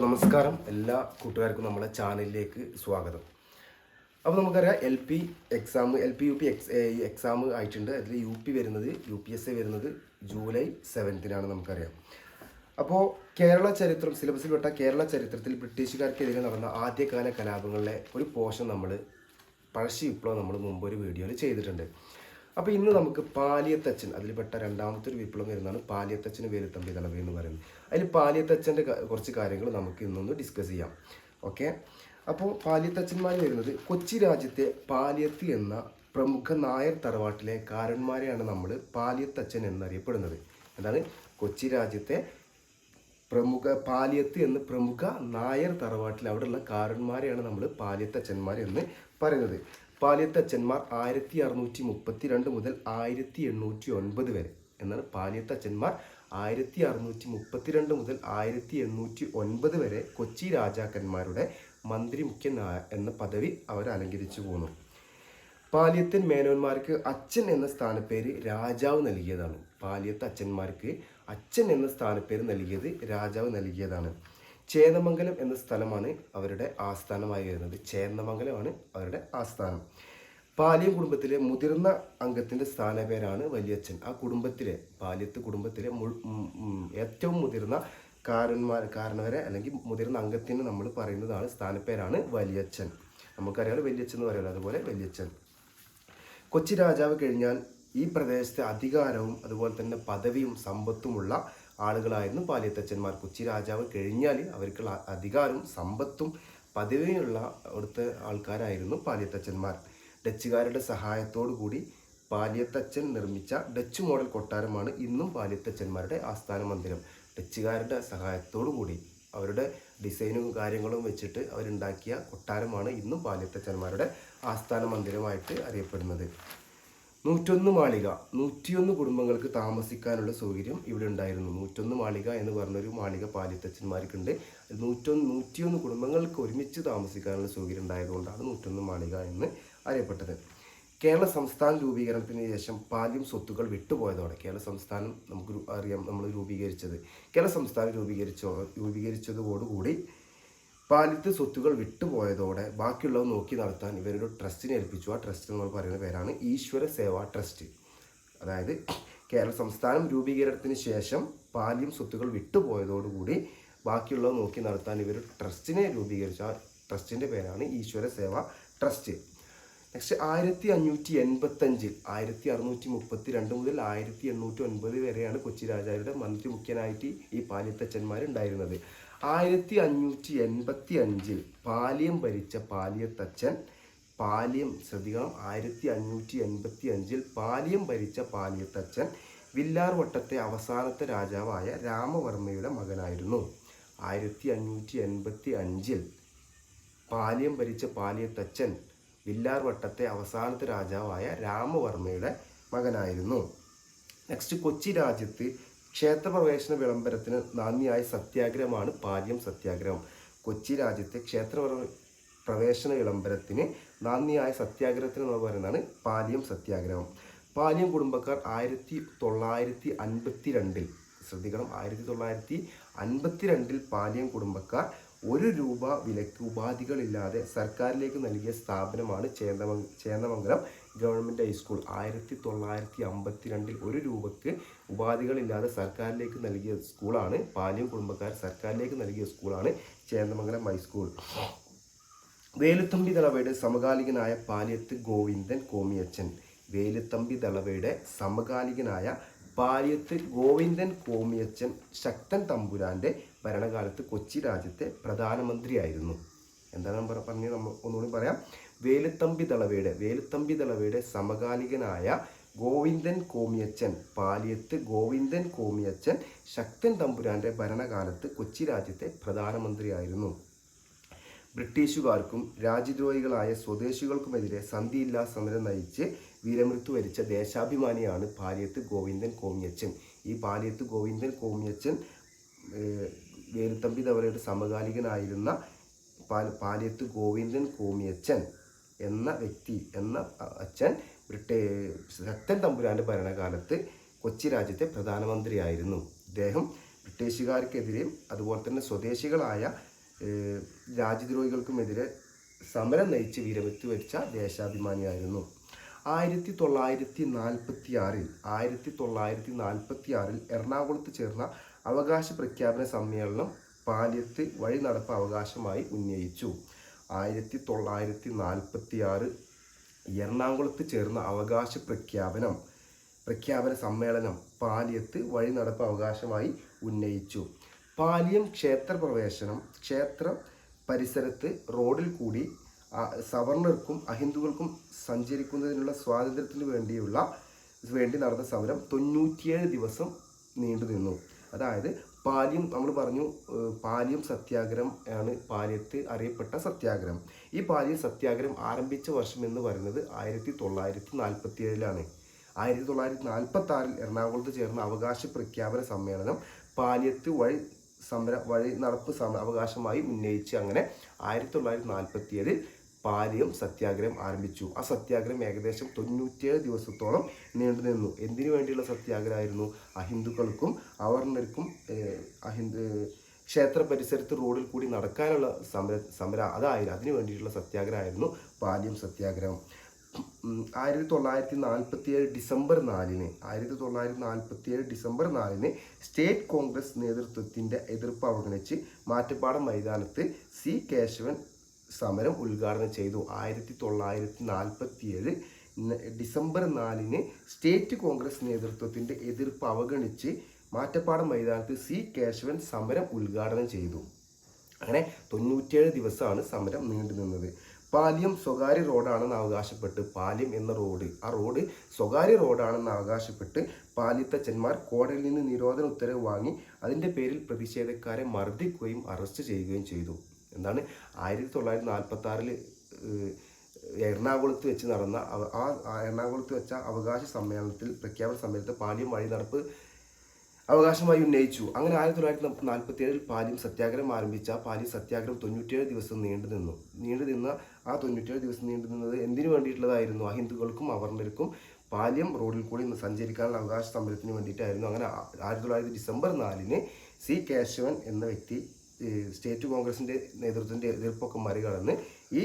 നമസ്കാരം. എല്ലാ കൂട്ടുകാർക്കും നമ്മളെ ചാനലിലേക്ക് സ്വാഗതം. അപ്പോൾ നമുക്കറിയാം L P exam L P U P X exam ആയിട്ടുണ്ട്. അതിൽ യു പി വരുന്നത് യു പി എസ് എ വരുന്നത് ജൂലൈ സെവൻത്തിനാണ് നമുക്കറിയാം. അപ്പോൾ കേരള ചരിത്രം സിലബസിൽ പെട്ട കേരള ചരിത്രത്തിൽ ബ്രിട്ടീഷുകാർക്കെതിരെ നടന്ന ആദ്യകാല കലാപങ്ങളിലെ ഒരു പോഷൻ നമ്മൾ പഴശ്ശി വിപ്ലവം നമ്മൾ മുമ്പ് ഒരു വീഡിയോയിൽ ചെയ്തിട്ടുണ്ട്. അപ്പോൾ ഇന്ന് നമുക്ക് പാലിയത്തച്ഛൻ അതിൽപ്പെട്ട രണ്ടാമത്തെ ഒരു വിപ്ലവം വരുന്നതാണ് പാലിയത്തച്ഛന് വേലുത്തമ്പി തലവ എന്ന് പറയുന്നത്. അതിൽ പാലിയത്തച്ഛന്റെ കുറച്ച് കാര്യങ്ങൾ നമുക്ക് ഇന്നൊന്ന് ഡിസ്കസ് ചെയ്യാം. ഓക്കെ അപ്പോൾ പാലിയത്തച്ഛന്മാർ വരുന്നത് കൊച്ചി രാജ്യത്തെ പാലിയത്തി എന്ന പ്രമുഖ നായർ തറവാട്ടിലെ കാരന്മാരെയാണ് നമ്മൾ പാലിയത്തച്ഛൻ എന്നറിയപ്പെടുന്നത്. എന്താണ്? കൊച്ചി രാജ്യത്തെ പ്രമുഖ പാലിയത്ത് എന്ന് പ്രമുഖ നായർ തറവാട്ടിൽ അവിടെയുള്ള കാരന്മാരെയാണ് നമ്മൾ പാലിയത്തച്ഛന്മാർ എന്ന് പറയുന്നത്. പാലിയത്തച്ഛന്മാർ ആയിരത്തി അറുന്നൂറ്റി മുപ്പത്തി രണ്ട് മുതൽ ആയിരത്തി എണ്ണൂറ്റി ഒൻപത് വരെ. എന്നാണ് പാലിയത്തച്ഛന്മാർ ആയിരത്തി അറുന്നൂറ്റി മുപ്പത്തിരണ്ട് മുതൽ ആയിരത്തി എണ്ണൂറ്റി ഒൻപത് വരെ കൊച്ചി രാജാക്കന്മാരുടെ മന്ത്രി മുഖ്യ എന്ന പദവി അവർ അലങ്കരിച്ചു പോന്നു. പാലിയത്തൻ മേനോന്മാർക്ക് അച്ഛൻ എന്ന സ്ഥാനപ്പേര് രാജാവ് നൽകിയതാണ്. പാലിയത്ത് അച്ഛന്മാർക്ക് അച്ഛൻ എന്ന സ്ഥാനപ്പേര് നൽകിയത് രാജാവ് നൽകിയതാണ്. ചേന്നമംഗലം എന്ന സ്ഥലമാണ് അവരുടെ ആസ്ഥാനമായി വരുന്നത്. ചേന്നമംഗലമാണ് അവരുടെ ആസ്ഥാനം. പാലിയം കുടുംബത്തിലെ മുതിർന്ന അംഗത്തിന്റെ സ്ഥാനപേരാണ് വലിയച്ഛൻ. ആ കുടുംബത്തിലെ പാലിയത്ത് കുടുംബത്തിലെ ഏറ്റവും മുതിർന്ന കാരന്മാർ കാരണവരെ അല്ലെങ്കിൽ മുതിർന്ന അംഗത്തിന് നമ്മൾ പറയുന്നതാണ് സ്ഥാനപ്പേരാണ് വലിയച്ഛൻ. നമുക്കറിയാലോ വലിയച്ഛൻ എന്ന് പറയുന്നത് അതുപോലെ വലിയച്ഛൻ. കൊച്ചി രാജാവ് കഴിഞ്ഞാൽ ഈ പ്രദേശത്തെ അധികാരവും അതുപോലെ തന്നെ പദവിയും സമ്പത്തുമുള്ള ആളുകളായിരുന്നു പാലിയത്തച്ഛന്മാർ. കൊച്ചി രാജാവ് കഴിഞ്ഞാൽ അവർക്കുള്ള അധികാരവും സമ്പത്തും പതിവിനുള്ള അവിടുത്തെ ആൾക്കാരായിരുന്നു പാലിയത്തച്ഛന്മാർ. ഡച്ചുകാരുടെ സഹായത്തോടു കൂടി പാലിയത്തച്ഛൻ നിർമ്മിച്ച ഡച്ച് മോഡൽ കൊട്ടാരമാണ് ഇന്നും പാലിയത്തച്ഛന്മാരുടെ ആസ്ഥാന മന്ദിരം. ഡച്ചുകാരുടെ സഹായത്തോടു കൂടി അവരുടെ ഡിസൈനും കാര്യങ്ങളും വെച്ചിട്ട് അവരുണ്ടാക്കിയ കൊട്ടാരമാണ് ഇന്നും പാലിയത്തച്ഛന്മാരുടെ ആസ്ഥാന മന്ദിരമായിട്ട് അറിയപ്പെടുന്നത്. നൂറ്റൊന്ന് മാളിക നൂറ്റിയൊന്ന് കുടുംബങ്ങൾക്ക് താമസിക്കാനുള്ള സൗകര്യം ഇവിടെ ഉണ്ടായിരുന്നു. നൂറ്റൊന്ന് മാളിക എന്ന് പറഞ്ഞൊരു മാളിക പാലിത്തച്ഛന്മാർക്കുണ്ട്. നൂറ്റൊന്ന് നൂറ്റിയൊന്ന് കുടുംബങ്ങൾക്ക് ഒരുമിച്ച് താമസിക്കാനുള്ള സൗകര്യം ഉണ്ടായതുകൊണ്ടാണ് നൂറ്റൊന്ന് മാളിക എന്ന് അറിയപ്പെട്ടത്. കേരള സംസ്ഥാന രൂപീകരണത്തിന് ശേഷം പാലിയം സ്വത്തുക്കൾ വിട്ടുപോയതോടെ കേരള സംസ്ഥാനം നമുക്ക് അറിയാം നമ്മൾ രൂപീകരിച്ചത്. കേരള സംസ്ഥാനം രൂപീകരിച്ചോ രൂപീകരിച്ചതോടുകൂടി പാലിത്ത് സ്വത്തുകൾ വിട്ടുപോയതോടെ ബാക്കിയുള്ളവ നോക്കി നടത്താൻ ഇവരൊരു ട്രസ്റ്റിനെ ഏൽപ്പിച്ചു. ആ ട്രസ്റ്റ് എന്ന് പറയുന്ന പേരാണ് ഈശ്വര സേവാ ട്രസ്റ്റ് അതായത് കേരള സംസ്ഥാനം രൂപീകരണത്തിന് ശേഷം പാലിയും സ്വത്തുകൾ വിട്ടുപോയതോടുകൂടി ബാക്കിയുള്ളവ നോക്കി നടത്താൻ ഇവർ ട്രസ്റ്റിനെ രൂപീകരിച്ച. ആ ട്രസ്റ്റിന്റെ പേരാണ് ഈശ്വര സേവ ട്രസ്റ്റ് നെക്സ്റ്റ് ആയിരത്തി അഞ്ഞൂറ്റി എൺപത്തഞ്ചിൽ ആയിരത്തി അറുന്നൂറ്റി മുപ്പത്തി രണ്ട് മുതൽ ആയിരത്തി എണ്ണൂറ്റി ഒൻപത് വരെയാണ് കൊച്ചി രാജാവിയുടെ മന്ത്രി മുഖ്യനായിട്ട് ഈ പാലിയത്തച്ഛന്മാരുണ്ടായിരുന്നത്. ആയിരത്തി അഞ്ഞൂറ്റി എൺപത്തി അഞ്ചിൽ പാലിയം ഭരിച്ച പാലിയത്തച്ഛൻ പാലിയം ശ്രദ്ധിക്കണം ആയിരത്തി അഞ്ഞൂറ്റി എൺപത്തി അഞ്ചിൽ പാലിയം ഭരിച്ച പാലിയത്തച്ഛൻ വില്ലാർവട്ടത്തെ അവസാനത്തെ രാജാവായ രാമവർമ്മയുടെ മകനായിരുന്നു. ആയിരത്തി അഞ്ഞൂറ്റി എൺപത്തി അഞ്ചിൽ പാലിയം ഭരിച്ച പാലിയത്തച്ഛൻ വില്ലാർവട്ടത്തെ അവസാനത്തെ രാജാവായ രാമവർമ്മയുടെ മകനായിരുന്നു. നെക്സ്റ്റ് കൊച്ചി രാജ്യത്ത് ക്ഷേത്രപ്രവേശന വിളംബരത്തിന് നാന്ദിയായ സത്യാഗ്രഹമാണ് പാലിയം സത്യാഗ്രഹം. കൊച്ചി രാജ്യത്തെ ക്ഷേത്ര പ്രവേശന വിളംബരത്തിന് നാന്ദിയായ സത്യാഗ്രഹത്തിന് എന്ന് പറയുന്നതാണ് പാലിയം സത്യാഗ്രഹം. പാലിയം കുടുംബക്കാർ ആയിരത്തി തൊള്ളായിരത്തി അൻപത്തി രണ്ടിൽ ശ്രദ്ധിക്കണം ആയിരത്തി തൊള്ളായിരത്തി അൻപത്തി രണ്ടിൽ പാലിയം കുടുംബക്കാർ ഒരു രൂപ വിലക്ക് ഉപാധികളില്ലാതെ സർക്കാരിലേക്ക് നൽകിയ സ്ഥാപനമാണ് ചേന്ദമ ചേന്ദമംഗലം. ഗവൺമെന്റ് ഹൈസ്കൂൾ ആയിരത്തി തൊള്ളായിരത്തി അമ്പത്തി രണ്ടിൽ ഒരു രൂപയ്ക്ക് ഉപാധികളില്ലാതെ സർക്കാരിലേക്ക് നൽകിയ സ്കൂളാണ് പാലിയം കുടുംബക്കാർ സർക്കാരിലേക്ക് നൽകിയ സ്കൂളാണ് ചേന്ദമംഗലം ഹൈസ്കൂൾ വേലുത്തമ്പി ദളവയുടെ സമകാലികനായ പാലിയത്ത് ഗോവിന്ദൻ കോമിയച്ചൻ. വേലുത്തമ്പി ദളവയുടെ സമകാലികനായ പാലിയത്ത് ഗോവിന്ദൻ കോമിയച്ചൻ ശക്തൻ തമ്പുരാന്റെ ഭരണകാലത്ത് കൊച്ചി രാജ്യത്തെ പ്രധാനമന്ത്രിയായിരുന്നു. എന്താണ് പറ- പറഞ്ഞത്? നമ്മൾ ഒന്നുകൂടി പറയാം. വേലുത്തമ്പി ദളവയുടെ വേലുത്തമ്പി ദളവയുടെ സമകാലികനായ ഗോവിന്ദൻ കോമിയച്ചൻ പാലിയത്ത് ഗോവിന്ദൻ കോമിയച്ചൻ ശക്തൻ തമ്പുരാന്റെ ഭരണകാലത്ത് കൊച്ചി രാജ്യത്തെ പ്രധാനമന്ത്രിയായിരുന്നു. ബ്രിട്ടീഷുകാർക്കും രാജ്യദ്രോഹികളായ സ്വദേശികൾക്കുമെതിരെ സന്ധിയില്ലാ സമരം നയിച്ച് വീരമൃത്യു വരിച്ച ദേശാഭിമാനിയാണ് പാലിയത്ത് ഗോവിന്ദൻ കോമിയച്ചൻ. ഈ പാലിയത്ത് ഗോവിന്ദൻ കോമിയച്ചൻ വേലുത്തമ്പി തവരയുടെ സമകാലികനായിരുന്ന പാലിയത്ത് ഗോവിന്ദൻ കോമിയച്ചൻ എന്ന വ്യക്തി എന്ന അച്ഛൻ ബ്രിട്ടേ ശക്തൻ തമ്പുരാന്റെ ഭരണകാലത്ത് കൊച്ചി രാജ്യത്തെ പ്രധാനമന്ത്രിയായിരുന്നു. ഇദ്ദേഹം ബ്രിട്ടീഷുകാർക്കെതിരെയും അതുപോലെ തന്നെ സ്വദേശികളായ രാജ്യദ്രോഹികൾക്കുമെതിരെ സമരം നയിച്ച് വിരമിത്തു വരിച്ച ദേശാഭിമാനിയായിരുന്നു. ആയിരത്തി തൊള്ളായിരത്തി നാൽപ്പത്തി ആറിൽ ആയിരത്തി തൊള്ളായിരത്തി നാൽപ്പത്തി ആറിൽ എറണാകുളത്ത് ചേർന്ന അവകാശ പ്രഖ്യാപന സമ്മേളനം പാലിയത്ത് വഴി നടപ്പ് അവകാശമായി ഉന്നയിച്ചു. ആയിരത്തി തൊള്ളായിരത്തി നാൽപ്പത്തി ആറ് എറണാകുളത്ത് ചേർന്ന അവകാശ പ്രഖ്യാപനം പ്രഖ്യാപന സമ്മേളനം പാലിയത്ത് വഴി നടപ്പ് അവകാശമായി ഉന്നയിച്ചു. പാലിയം ക്ഷേത്ര പ്രവേശനം ക്ഷേത്ര പരിസരത്ത് റോഡിൽ കൂടി സവർണർക്കും അഹിന്ദുക്കൾക്കും സഞ്ചരിക്കുന്നതിനുള്ള സ്വാതന്ത്ര്യത്തിന് വേണ്ടിയുള്ള വേണ്ടി നടന്ന സമരം തൊണ്ണൂറ്റിയേഴ് ദിവസം നീണ്ടു നിന്നു അതായത് പാലിയം നമ്മൾ പറഞ്ഞു പാലിയം സത്യാഗ്രഹം ആണ് പാലിയത്ത് അറിയപ്പെട്ട സത്യാഗ്രഹം. ഈ പാലിയം സത്യാഗ്രഹം ആരംഭിച്ച വർഷം എന്ന് പറയുന്നത് ആയിരത്തി തൊള്ളായിരത്തി നാൽപ്പത്തി ഏഴിലാണ് ആയിരത്തി തൊള്ളായിരത്തി നാൽപ്പത്തി ആറിൽ എറണാകുളത്ത് ചേർന്ന അവകാശ പ്രഖ്യാപന സമ്മേളനം പാലിയത്ത് വഴി സമര വഴി നടപ്പ് സമ അവകാശമായി ഉന്നയിച്ച് അങ്ങനെ ആയിരത്തി തൊള്ളായിരത്തി നാൽപ്പത്തി ഏഴിൽ പാലിയം സത്യാഗ്രഹം ആരംഭിച്ചു. ആ സത്യാഗ്രഹം ഏകദേശം തൊണ്ണൂറ്റിയേഴ് ദിവസത്തോളം നീണ്ടു നിന്നു. എന്തിനു വേണ്ടിയുള്ള സത്യാഗ്രഹമായിരുന്നു? അഹിന്ദുക്കൾക്കും അവർണർക്കും അഹിന്ദു ക്ഷേത്ര പരിസരത്ത് റോഡിൽ കൂടി നടക്കാനുള്ള സമര സമര അതായിരുന്നു അതിനു വേണ്ടിയിട്ടുള്ള സത്യാഗ്രഹമായിരുന്നു പാലിയം സത്യാഗ്രഹം. ആയിരത്തി തൊള്ളായിരത്തി നാൽപ്പത്തി ഏഴ് ഡിസംബർ നാലിന് ആയിരത്തി തൊള്ളായിരത്തി നാൽപ്പത്തി ഏഴ് ഡിസംബർ നാലിന് സ്റ്റേറ്റ് കോൺഗ്രസ് നേതൃത്വത്തിന്റെ എതിർപ്പ് അവഗണിച്ച് മാറ്റപ്പാടം മൈതാനത്ത് സി കേശവൻ സമരം ഉദ്ഘാടനം ചെയ്തു. ആയിരത്തി തൊള്ളായിരത്തി നാൽപ്പത്തി ഏഴ് ഡിസംബർ നാലിന് സ്റ്റേറ്റ് കോൺഗ്രസ് നേതൃത്വത്തിന്റെ എതിർപ്പ് അവഗണിച്ച് മാറ്റപ്പാടം മൈതാനത്ത് സി കേശവൻ സമരം ഉദ്ഘാടനം ചെയ്തു. അങ്ങനെ തൊണ്ണൂറ്റേഴ് ദിവസമാണ് സമരം നീണ്ടു നിന്നത്. പാലിയം സ്വകാര്യ റോഡാണെന്ന് അവകാശപ്പെട്ട് പാലിയം എന്ന റോഡ് ആ റോഡ് സ്വകാര്യ റോഡാണെന്ന് അവകാശപ്പെട്ട് പാലിത്തച്ഛന്മാർ കോടതിയിൽ നിന്ന് നിരോധന ഉത്തരവ് വാങ്ങി അതിന്റെ പേരിൽ പ്രതിഷേധക്കാരെ മർദ്ദിക്കുകയും അറസ്റ്റ് ചെയ്യുകയും ചെയ്തു. എന്താണ് ആയിരത്തി തൊള്ളായിരത്തി നാൽപ്പത്തി ആറിൽ എറണാകുളത്ത് വെച്ച് നടന്ന ആ എറണാകുളത്ത് വെച്ച അവകാശ സമ്മേളനത്തിൽ പ്രഖ്യാപന സമ്മേളനത്തിൽ പാലിയം വഴി നടപ്പ് അവകാശമായി ഉന്നയിച്ചു. അങ്ങനെ ആയിരത്തി തൊള്ളായിരത്തി നാൽപ്പത്തി ഏഴിൽ പാലിയം സത്യാഗ്രഹം ആരംഭിച്ച പാലിയം സത്യാഗ്രഹം തൊണ്ണൂറ്റേഴ് ദിവസം നീണ്ടു നിന്നു. നീണ്ടു നിന്ന ആ തൊണ്ണൂറ്റേഴ് ദിവസം നീണ്ടു നിന്നത് എന്തിനു വേണ്ടിയിട്ടുള്ളതായിരുന്നു? അഹിന്ദുക്കൾക്കും അവർണർക്കും പാലിയം റോഡിൽ കൂടി സഞ്ചരിക്കാനുള്ള അവകാശ സമരത്തിന് വേണ്ടിയിട്ടായിരുന്നു. അങ്ങനെ ആയിരത്തി തൊള്ളായിരത്തി ഡിസംബർ നാലിന് സി. കേശവൻ എന്ന വ്യക്തി സ്റ്റേറ്റ് കോൺഗ്രസിന്റെ നേതൃത്വത്തിന്റെ എതിർപ്പൊക്കെ മറികടന്ന് ഈ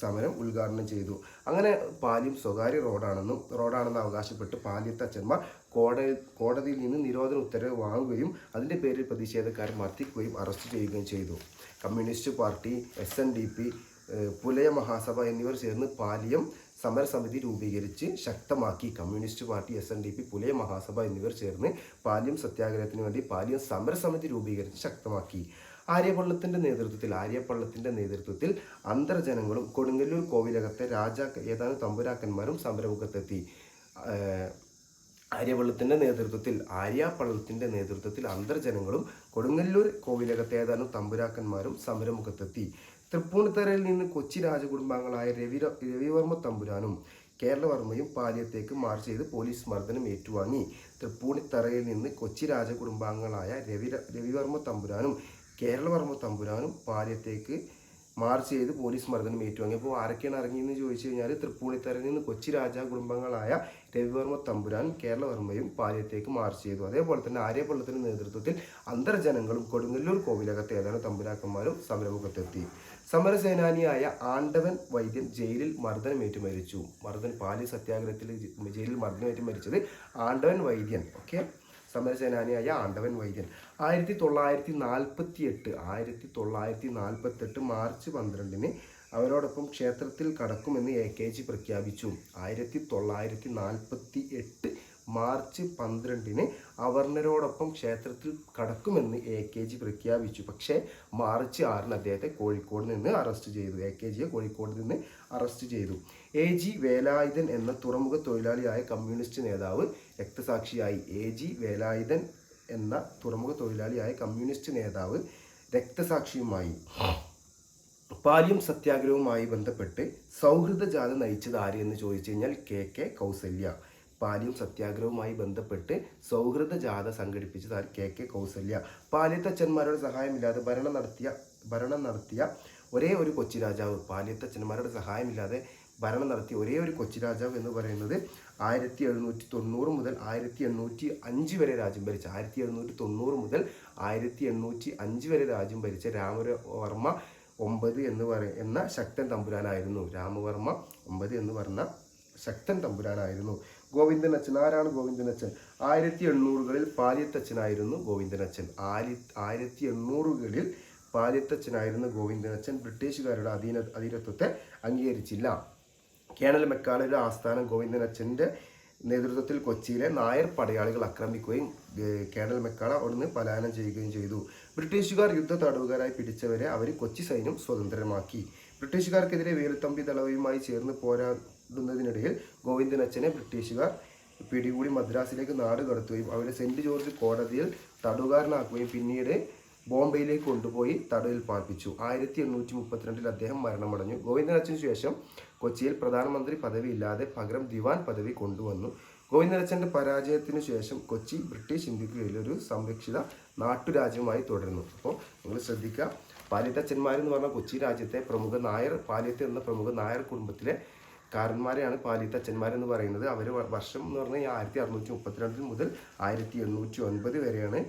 സമരം ഉദ്ഘാടനം ചെയ്തു. അങ്ങനെ പാലിയം സ്വകാര്യ റോഡാണെന്നും റോഡാണെന്ന് അവകാശപ്പെട്ട് പാലിയത്തച്ഛന്മാർ കോടതി കോടതിയിൽ നിന്ന് നിരോധന ഉത്തരവ് വാങ്ങുകയും അതിന്റെ പേരിൽ പ്രതിഷേധക്കാരെ മർദ്ദിക്കുകയും അറസ്റ്റ് ചെയ്യുകയും ചെയ്തു. Communist party S N D P Pulaya Mahasabha എന്നിവർ ചേർന്ന് പാലിയം സമരസമിതി രൂപീകരിച്ച് ശക്തമാക്കി. Communist party S N D P Pulaya Mahasabha എന്നിവർ ചേർന്ന് പാലിയം സത്യാഗ്രഹത്തിന് വേണ്ടി പാലിയം സമരസമിതി രൂപീകരിച്ച് ശക്തമാക്കി. ആര്യപള്ളത്തിന്റെ നേതൃത്വത്തിൽ ആര്യപള്ളത്തിന്റെ നേതൃത്വത്തിൽ അന്തർജനങ്ങളും കൊടുങ്ങല്ലൂർ കോവിലകത്തെ രാജാ ഏതാനും തമ്പുരാക്കന്മാരും സമരമുഖത്തെത്തി ആര്യപള്ളത്തിന്റെ നേതൃത്വത്തിൽ ആര്യാപള്ളത്തിന്റെ നേതൃത്വത്തിൽ അന്തർജനങ്ങളും കൊടുങ്ങല്ലൂർ കോവിലകത്തെ ഏതാനും തമ്പുരാക്കന്മാരും സമരമുഖത്തെത്തി തൃപ്പൂണിത്തറയിൽ നിന്ന് കൊച്ചി രാജകുടുംബാംഗങ്ങളായ രവി രവിവർമ്മ തമ്പുരാനും കേരളവർമ്മയും പാലിയത്തേക്ക് മാർച്ച് ചെയ്ത് പോലീസ് മർദ്ദനം ഏറ്റുവാങ്ങി. തൃപ്പൂണിത്തറയിൽ നിന്ന് കൊച്ചി രാജകുടുംബാംഗങ്ങളായ രവി രവിവർമ്മ തമ്പുരാനും കേരളവർമ്മ തമ്പുരാനും പാലിയത്തേക്ക് മാർച്ച് ചെയ്ത് പോലീസ് മർദ്ദനം ഏറ്റുവാങ്ങി. അപ്പോൾ ആരൊക്കെയാണ് ഇറങ്ങിയെന്ന് ചോദിച്ചു കഴിഞ്ഞാൽ തൃപ്പൂണിത്തറയിൽ നിന്ന് കൊച്ചി രാജാ കുടുംബങ്ങളായ രവിവർമ്മ തമ്പുരാനും കേരളവർമ്മയും പാലിയത്തേക്ക് മാർച്ച് ചെയ്തു. അതേപോലെ തന്നെ ആര്യപള്ളത്തിന്റെ നേതൃത്വത്തിൽ അന്തർജനങ്ങളും കൊടുങ്ങല്ലൂർ കോവിലകത്തെ ഏതാനും തമ്പുരാക്കന്മാരും സമരമുഖത്തെത്തി. സമരസേനാനിയായ ആണ്ടവൻ വൈദ്യൻ ജയിലിൽ മർദ്ദനമേറ്റ് മരിച്ചു. മർദ്ദൻ പാലി സത്യാഗ്രഹത്തിൽ ജയിലിൽ മർദ്ദനമേറ്റ് മരിച്ചത് ആണ്ടവൻ വൈദ്യൻ. ഓക്കെ സമരസേനാനിയായ ആണ്ടവൻ വൈദ്യൻ. ആയിരത്തി തൊള്ളായിരത്തി നാൽപ്പത്തി എട്ട് ആയിരത്തി തൊള്ളായിരത്തി നാൽപ്പത്തി എട്ട് മാർച്ച് പന്ത്രണ്ടിന് അവരോടൊപ്പം ക്ഷേത്രത്തിൽ കടക്കുമെന്ന് എ കെ ജി പ്രഖ്യാപിച്ചു. ആയിരത്തി തൊള്ളായിരത്തി നാൽപ്പത്തി എട്ട് മാർച്ച് പന്ത്രണ്ടിന് അവർണരോടൊപ്പം ക്ഷേത്രത്തിൽ കടക്കുമെന്ന് എ കെ ജി പ്രഖ്യാപിച്ചു. പക്ഷേ മാർച്ച് ആറിന് അദ്ദേഹത്തെ കോഴിക്കോട് നിന്ന് അറസ്റ്റ് ചെയ്തു. എ കെ ജിയെ കോഴിക്കോട് നിന്ന് അറസ്റ്റ് ചെയ്തു. എ ജി വേലായുധൻ എന്ന തുറമുഖ തൊഴിലാളിയായ കമ്മ്യൂണിസ്റ്റ് നേതാവ് രക്തസാക്ഷിയായി എ ജി വേലായുധൻ എന്ന തുറമുഖ തൊഴിലാളിയായ കമ്മ്യൂണിസ്റ്റ് നേതാവ് രക്തസാക്ഷിയുമായി പാലിയം സത്യാഗ്രഹവുമായി ബന്ധപ്പെട്ട് സൗഹൃദ ജാഥ നയിച്ചത് ആര് എന്ന് ചോദിച്ചു കഴിഞ്ഞാൽ കെ കെ കൗസല്യ പാലിയം സത്യാഗ്രഹവുമായി ബന്ധപ്പെട്ട് സൗഹൃദ ജാഥ സംഘടിപ്പിച്ചത് ആര്? കെ കെ കൗസല്യ പാലിയത്തച്ഛന്മാരുടെ സഹായമില്ലാതെ ഭരണം നടത്തിയ ഭരണം നടത്തിയ ഒരേ ഒരു കൊച്ചി രാജാവ് പാലിയത്തച്ഛന്മാരുടെ സഹായമില്ലാതെ ഭരണം നടത്തിയ ഒരേ ഒരു കൊച്ചി രാജാവ് എന്ന് പറയുന്നത് ആയിരത്തി എഴുന്നൂറ്റി തൊണ്ണൂറ് മുതൽ ആയിരത്തി എണ്ണൂറ്റി അഞ്ച് വരെ രാജ്യം ഭരിച്ച ആയിരത്തി എഴുന്നൂറ്റി തൊണ്ണൂറ് മുതൽ ആയിരത്തി എണ്ണൂറ്റി അഞ്ച് വരെ രാജ്യം ഭരിച്ച രാമവർമ്മ ഒമ്പത് എന്ന് പറയുന്ന ശക്തൻ തമ്പുരാനായിരുന്നു. രാമവർമ്മ ഒമ്പത് എന്ന് പറഞ്ഞ ശക്തൻ തമ്പുരാനായിരുന്നു. ഗോവിന്ദനച്ചൻ ആരാണ് ഗോവിന്ദനച്ചൻ ആയിരത്തി എണ്ണൂറുകളിൽ പാലിയത്തച്ഛനായിരുന്നു ഗോവിന്ദനച്ചൻ ആലി ആയിരത്തി എണ്ണൂറുകളിൽ പാലിയത്തച്ഛനായിരുന്നു ഗോവിന്ദനച്ചൻ ബ്രിട്ടീഷുകാരുടെ അധീന അധീനത്വത്തെ അംഗീകരിച്ചില്ല. കേണൽ മെക്കാളിയുടെ ആസ്ഥാനം ഗോവിന്ദനച്ഛന്റെ നേതൃത്വത്തിൽ കൊച്ചിയിലെ നായർ പടയാളികൾ ആക്രമിക്കുകയും കേണൽ മെക്കാള അവിടുന്ന് പലായനം ചെയ്യുകയും ചെയ്തു. ബ്രിട്ടീഷുകാർ യുദ്ധ തടവുകാരായി പിടിച്ചവരെ അവർ കൊച്ചി സൈന്യം സ്വതന്ത്രമാക്കി. ബ്രിട്ടീഷുകാർക്കെതിരെ വേലുത്തമ്പി ദളവയുമായി ചേർന്ന് പോരാടുന്നതിനിടയിൽ ഗോവിന്ദനച്ഛനെ ബ്രിട്ടീഷുകാർ പിടികൂടി മദ്രാസിലേക്ക് നാട് കടത്തുകയും അവരെ സെന്റ് ജോർജ് കോടതിയിൽ തടവുകാരനാക്കുകയും പിന്നീട് ബോംബെയിലേക്ക് കൊണ്ടുപോയി തടവിൽ പാർപ്പിച്ചു. ആയിരത്തി എണ്ണൂറ്റി മുപ്പത്തിരണ്ടിൽ അദ്ദേഹം മരണമടഞ്ഞു. ഗോവിന്ദനച്ഛന് ശേഷം കൊച്ചിയിൽ പ്രധാനമന്ത്രി പദവി ഇല്ലാതെ പകരം ദിവാൻ പദവി കൊണ്ടുവന്നു. ഗോവിന്ദരച്ചന്റെ പരാജയത്തിനു ശേഷം കൊച്ചി ബ്രിട്ടീഷ് ഇന്ത്യയ്ക്ക് ഒരു സംരക്ഷിത നാട്ടുരാജ്യമായി തുടരുന്നു. അപ്പോൾ നിങ്ങൾ ശ്രദ്ധിക്കുക പാലിത്തച്ഛന്മാരെന്ന് പറഞ്ഞാൽ കൊച്ചി രാജ്യത്തെ പ്രമുഖ നായർ പാലിയത്ത് എന്ന പ്രമുഖ നായർ കുടുംബത്തിലെ കാരന്മാരെയാണ് പാലിത്തച്ഛന്മാരെന്ന് പറയുന്നത്. അവർ വർഷം എന്ന് പറഞ്ഞാൽ ആയിരത്തി അറുന്നൂറ്റി മുപ്പത്തിരണ്ടിൽ മുതൽ ആയിരത്തി എണ്ണൂറ്റി ഒൻപത് വരെയാണ്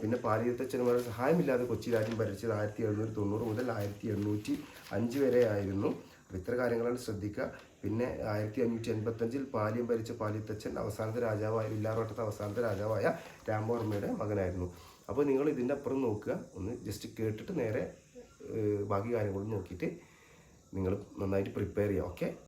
പിന്നെ പാലിയത്തച്ഛന്മാരുടെ സഹായമില്ലാതെ കൊച്ചി രാജ്യം ഭരിച്ചത് ആയിരത്തി എഴുന്നൂറ്റി തൊണ്ണൂറ് മുതൽ ആയിരത്തി എണ്ണൂറ്റി അഞ്ച് വരെ ആയിരുന്നു. അപ്പോൾ ഇത്ര കാര്യങ്ങളാണ് ശ്രദ്ധിക്കുക. പിന്നെ ആയിരത്തി അഞ്ഞൂറ്റി എൺപത്തഞ്ചിൽ പാലിയം ഭരിച്ച പാലിത്തച്ഛൻ അവസാനത്തെ രാജാവായ വില്ലാറോട്ടത്തെ അവസാനത്തെ രാജാവായ രാമവർമ്മയുടെ മകനായിരുന്നു. അപ്പോൾ നിങ്ങൾ ഇതിന്റെ അപ്പുറം നോക്കുക. ഒന്ന് ജസ്റ്റ് കേട്ടിട്ട് നേരെ ബാക്കി കാര്യങ്ങളും നോക്കിയിട്ട് നിങ്ങൾ നന്നായിട്ട് പ്രിപ്പയർ ചെയ്യുക. ഓക്കെ